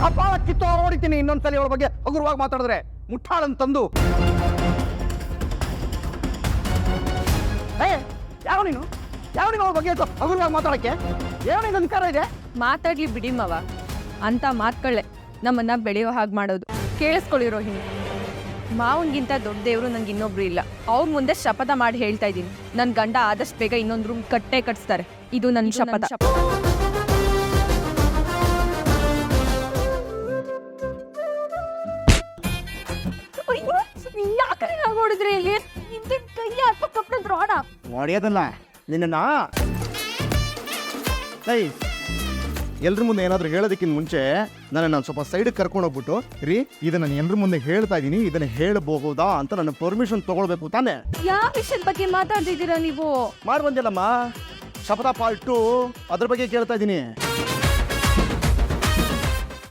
ಕಪಾಳ ಕಿತ್ತು ಹೊಡಿತೀನಿ ಇನ್ನೊಂದ್ಸಲಿ ಅವಳ ಬಗ್ಗೆ ಹಗುರವಾಗಿ ಮಾತಾಡಿದ್ರೆ ಮುಟ್ಟಾಳನ್ ತಂದು. ಏ ಯಾವ ನೀನು? ಯಾವ ನೀನು ಅವಳ ಬಗ್ಗೆ ಹಗುರವಾಗಿ ಮಾತಾಡಕ್ಕೆ? ಏನೋ ನಿನ್ ಅಧಿಕಾರ ಇದೆ? ಮಾತಾಡ್ಲಿ ಬಿಡಿ ಮವ. ಅಂತ ಮಾತ್ಕೊಳ್ಳೆ. ನಮ್ಮನ್ನ ಬೆಳೆಯೋ ಹಾಗೆ ಮಾಡೋದು. ಕೇಳಿಸ್ಕೊಳ್ಳಿ ರೋಹಿಣಿ. ಮಾವನ್ಗಿಂತ ದೊಡ್ಡ ದೇವರು ನಂಗೆ ಇನ್ನೊಬ್ರು ಇಲ್ಲ. ಅವ್ರ ಮುಂದೆ ಶಪಥ ಮಾಡಿ ಹೇಳ್ತಾ ಇದ್ದೀನಿ. ನನ್ನ ಗಂಡ ಆದಷ್ಟು ಬೇಗ ಇನ್ನೊಂದು ರೂಮ್ ಕಟ್ಟೆ ಕಟ್ಸ್ತಾರೆ. ಇದು ನನ್ನ ಶಪಥ. ಯಾಕೆ ಇಲ್ಲಿ ಕೈ ಹೊಡೆಯೋದಲ್ಲ ನಿನ್ನ ಏಯ್ ಎಲ್ರ ಮುಂದೆ ಏನಾದರೂ ಹೇಳೋದಕ್ಕಿಂತ ಮುಂಚೆ ನನ್ನ ನಾನು ಸ್ವಲ್ಪ ಸೈಡಿಗೆ ಕರ್ಕೊಂಡು ಹೋಗ್ಬಿಟ್ಟು ರೀ ಇದನ್ನ ನಾನು ಎಲ್ರ ಮುಂದೆ ಹೇಳ್ತಾ ಇದ್ದೀನಿ ಇದನ್ನ ಹೇಳಬಹುದಾ ಅಂತ ನನ್ನ ಪರ್ಮಿಷನ್ ತಗೊಳ್ಬೇಕು ತಾನೆ. ಯಾವ ವಿಷಯದ ಬಗ್ಗೆ ಮಾತಾಡ್ತಿದ್ದೀರಾ ನೀವು? ಮಾಡಿ ಬಂದಿಲ್ಲಮ್ಮ ಶಪಥ ಪಾರ್ಟ್ ಟು ಅದ್ರ ಬಗ್ಗೆ ಕೇಳ್ತಾ ಇದ್ದೀನಿ